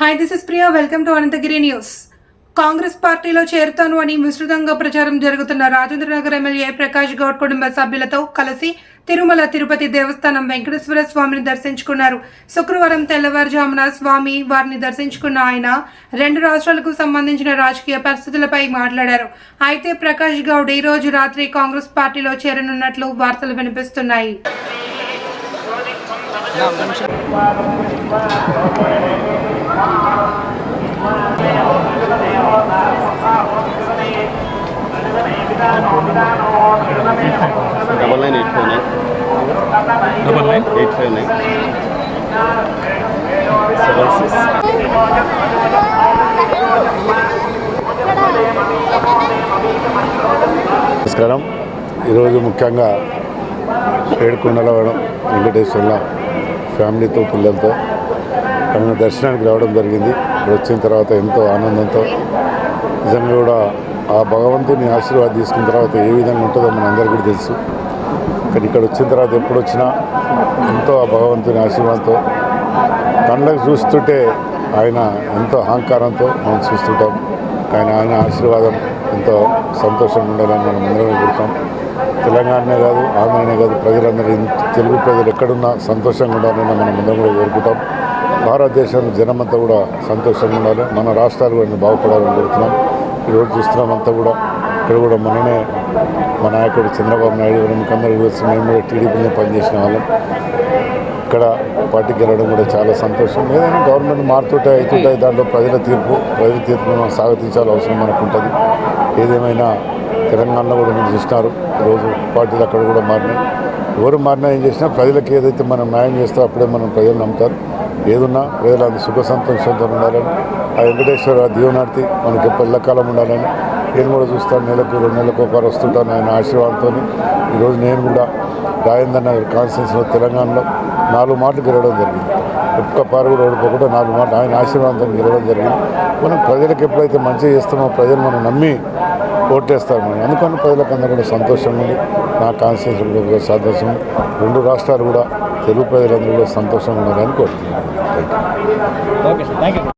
Hi this is Priya welcome to Anantagiri news Congress పార్టీలో చేరుతాను అని విస్తృతంగా ప్రచారం జరుగుతున్న రాజేంద్రనగర్ ఎమ్మెల్యే ప్రకాష్ గౌడ్ కుటుంబ సభ్యులతో కలిసి తిరుమల తిరుపతి దేవస్థానం వెంకటేశ్వర స్వామిని దర్శించుకున్నారు. శుక్రవారం తెల్లవారుజామున స్వామి వారిని దర్శించుకున్న ఆయన రెండు రాష్ట్రాలకు సంబంధించిన రాజకీయ పరిస్థితులపై మాట్లాడారు. అయితే ప్రకాష్ గౌడ్ ఈ రోజు రాత్రి కాంగ్రెస్ పార్టీలో చేరనున్నట్లు వార్తలు వినిపిస్తున్నాయి. Double nine eight five nine double nine eight five nine seven six నమస్కారం. ఈరోజు ముఖ్యంగా ఏడుకొండల వెంకటేశ్వర్ల ఫ్యామిలీతో పిల్లలతో ఆయన దర్శనానికి రావడం జరిగింది. వచ్చిన తర్వాత ఎంతో ఆనందంతో నిజంగా కూడా ఆ భగవంతుని ఆశీర్వాదం తీసుకున్న తర్వాత ఏ విధంగా ఉంటుందో మన అందరికీ కూడా తెలుసు. కానీ ఇక్కడ వచ్చిన తర్వాత ఎప్పుడు వచ్చినా ఎంతో ఆ భగవంతుని ఆశీర్వాదంతో కళ్ళకు చూస్తుంటే ఆయన ఎంతో అహంకారంతో మనం చూస్తుంటాం. ఆయన ఆయన ఆశీర్వాదం ఎంతో సంతోషంగా ఉండాలని మనం అందరం కోరుతాం. తెలంగాణనే కాదు ఆంధ్రనే కాదు ప్రజలందరూ తెలుగు ప్రజలు ఎక్కడున్నా సంతోషంగా ఉండాలని మనం అందరం కూడా కోరుకుంటాం. భారతదేశంలో జనమంతా కూడా సంతోషంగా ఉండాలి. మన రాష్ట్రాలు కూడా బాగుపడాలని కోరుతున్నాం. ఈరోజు చూస్తున్నామంతా కూడా ఇక్కడ కూడా మననే మా నాయకుడు చంద్రబాబు నాయుడు గారు ముఖ్యంగా మేము కూడా టీడీపీలో పనిచేసిన వాళ్ళం. ఇక్కడ పార్టీకి వెళ్ళడం కూడా చాలా సంతోషం. ఏదైనా గవర్నమెంట్ మారుతుంటే అవుతుంటాయి దాంట్లో ప్రజల తీర్పు ప్రజల తీర్పును మనం స్వాగతించాల్సిన అవసరం మనకు ఉంటుంది. ఏదేమైనా తెలంగాణలో కూడా మీరు చూసినారు ఈరోజు పార్టీలు అక్కడ కూడా మారినాయి. ఎవరు మారినా ఏం చేసినా ప్రజలకు ఏదైతే మనం న్యాయం చేస్తే అప్పుడే మనం ప్రజలు నమ్ముతారు. ఏదున్నా ప్రజలు సుఖ సంతోషంతో ఉండాలని. ఆ వెంకటేశ్వర దీవనార్తి మనకి ఎప్పుడు ఎల్లకాలం ఉండాలని. నేను కూడా చూస్తాను నెలకు రెండు నెలలకు ఒకరు వస్తుంటాను ఆయన ఆశీర్వాదంతో ఈరోజు నేను కూడా రాజేంద్ర నగర్ కాన్స్టిట్యూన్స్లో తెలంగాణలో నాలుగు మాటలు గెలవడం జరిగింది. ఒక్క పారు కూడా ఓడిపోకుండా నాలుగు మాటలు ఆయన ఆశీర్వాదంతో గెలవడం జరిగింది. మనం ప్రజలకు ఎప్పుడైతే మంచిగా చేస్తామో ప్రజలు మనం నమ్మి ఓటేస్తారు మనం. అందుకని ప్రజలకు అందరూ కూడా సంతోషం ఉంది నా కాన్స్టిట్యూన్స్ కూడా సంతోషం రెండు రాష్ట్రాలు కూడా తెలుగు ప్రజలందరూ కూడా సంతోషంగా ఉన్నారని కోరుతున్నాను. Thank you thank you